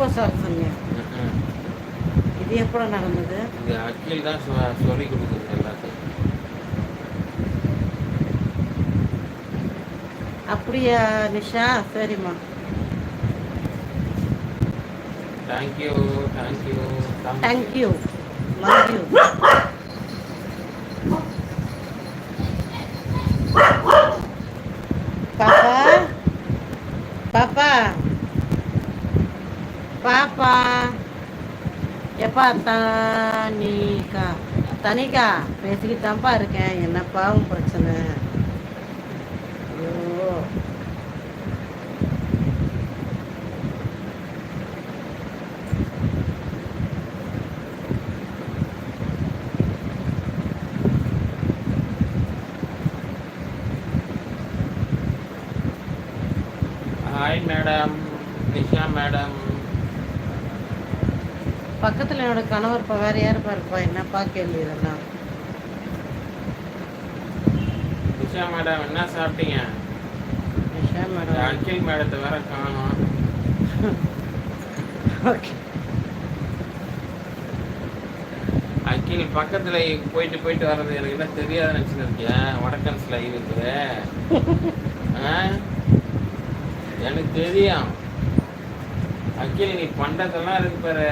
வர சொன்னீங்க. ம்ம். இது எப்போ நடந்தது? இது அக்கீல் தான் சொல்லி கொடுக்குது எல்லாத்தையும். அப்படியா நிஷா? சரிம்மா. Thank you thank you thank you love you பாப்பா? பாப்பா? பாப்பா. எப்பா தனிக்கா? தனிக்கா? பேசிக்கிட்டான்ப்பா இருக்கேன். என்னப்பாவும் பிரச்சனை? ஐயோ. ஹாய் மேடம் நிஷா மேடம் பக்கத்தில் என்னோட கணவர் இப்போ வேற யாருப்பா இருப்பா என்னப்பா கேள்வி இதெல்லாம். நிஷா மேடம் என்ன சாப்பிட்டீங்க? நிஷா மேடம். அங்கிள் மேடத்தை வேற காணோம். ஓகே. அக்கில் பக்கத்துல போயிட்டு போயிட்டு வர்றது எனக்கு என்ன தெரியாத நினைச்சுன்னு இருக்கேன். வடக்கன்ஸ்ல இருக்குது? எனக்கு தெரியும். அக்கில் நீ பண்றதெல்லாம் இருக்கு பாரு?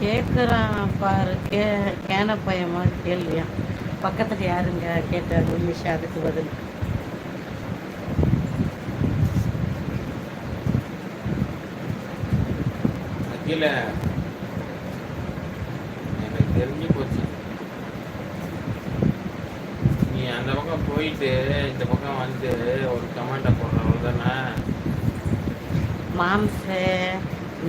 கேட்குறான் பாரு. கே கேன பையன் மாதிரி கேள்வியா? பக்கத்தில் யாருங்க கேட்டாரு? நிஷா அதுக்கு பதில். அகில எனக்கு தெரிஞ்சு போச்சு நீ அந்த பக்கம் போயிட்டு இந்த பக்கம் வந்து ஒரு கமெண்ட்டை போடுறவங்க தானே மாம்சே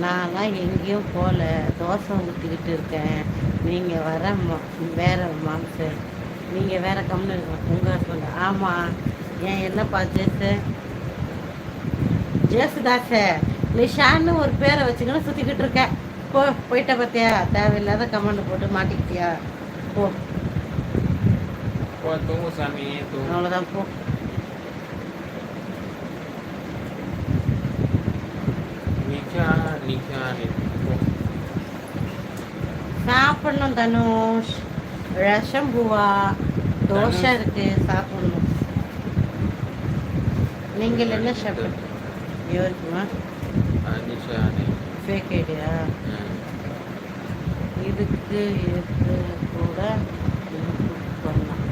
நான்லாம் எங்கேயும் போகல தோசை ஊற்றிக்கிட்டு இருக்கேன். நீங்கள் வர வேற மாம்சே நீங்கள் வேற கம்னு இருக்கணும் உங்கள் ஹஸ்பண்ட் ஆமாம் ஏன் என்னப்பா ஜேசு? ஜேசுதாசே நிஷான்னு ஒரு பேரை வச்சுக்கணும் சுற்றிக்கிட்டு இருக்கேன் போ போயிட்ட பார்த்தியா தேவையில்லாத கமெண்ட் போட்டு மாட்டிக்கிட்டியா? போ. போ தூங்கு சாமி அவ்வளோதான் போ. சாப்பிடணும் தனுஷ் ரசம் பூவா தோசை இருக்கு சாப்பிடணும் நீங்கள் என்ன சாப்பிடு நீ ஃபேக் ஐடியா ம். இதுக்கு இது கூட input பண்ணலாம்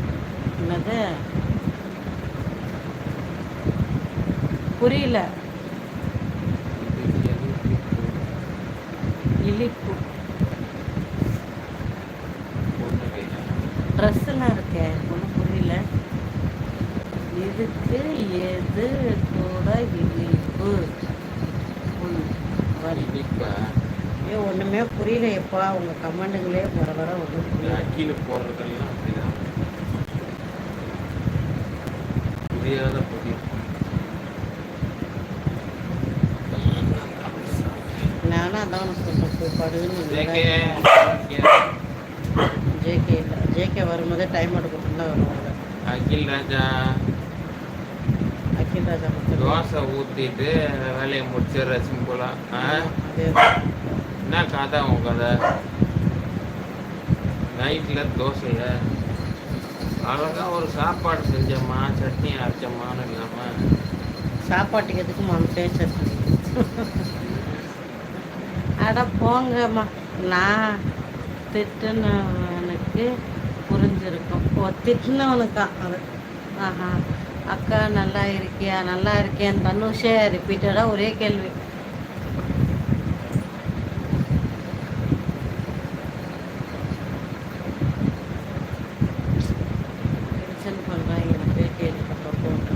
என்னது புரியல. இழிப்பு. ட்ரெஸ்ஸெல்லாம் இருக்கே ஒன்றும் புரியல. இதுக்கு எது கூட இழிப்பு? ம், வரி. இனிப்பா? ஏ ஒன்றுமே புரியல எப்பா உங்கள் கமெண்டுங்களே வர வர ஒன்றும் புரியல போடுறதெல்லாம் புரியாத புதிய நானும் அதான் சொல்கிறேன் போய் படுன்னு ஜேகே, ஜேகே இல்லை ஜேகே வரும்போதே டைம் எடுக்கணும் தான் வருவாங்க. அகில் ராஜா. அகில் ராஜா தோசை ஊத்திட்டு வேலையை முடிச்சிடுற சிம்பிளா ஆ? அதே என்ன கதை உன் கதை? நைட்ல தோசைய அழகா ஒரு சாப்பாடு செஞ்சம்மா சட்னி அரைச்சம்மான்னு இல்லாமல் சாப்பாட்டுக்கு எதுக்கு மாம்சே சட்னி? அட போங்கம்மா. நான் திட்டுனவனுக்கு புரிஞ்சிருக்கும். ஓ திட்டுனவனுக்கா? அது. ஆஹா. அக்கா நல்லா இருக்கியா? நல்லா இருக்கேன். தனுஷே ரிப்பீட்டடாக ஒரே கேள்வி டென்ஷன் பண்ணுறாங்க எனக்கு கேட்டுக்கப்போ போட்டு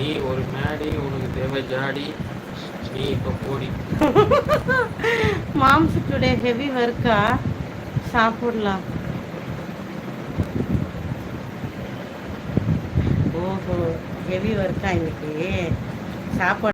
நீ ஒரு மேடி உனக்கு தேவை ஜாடி. நீ இப்போ போடி. மாம்ஸ் டுடே ஹெவி ஒர்க்கா சாப்பிடலாம். ஓஹோ ஹெவி ஒர்க்கா இன்னைக்கு. சாப்பாடு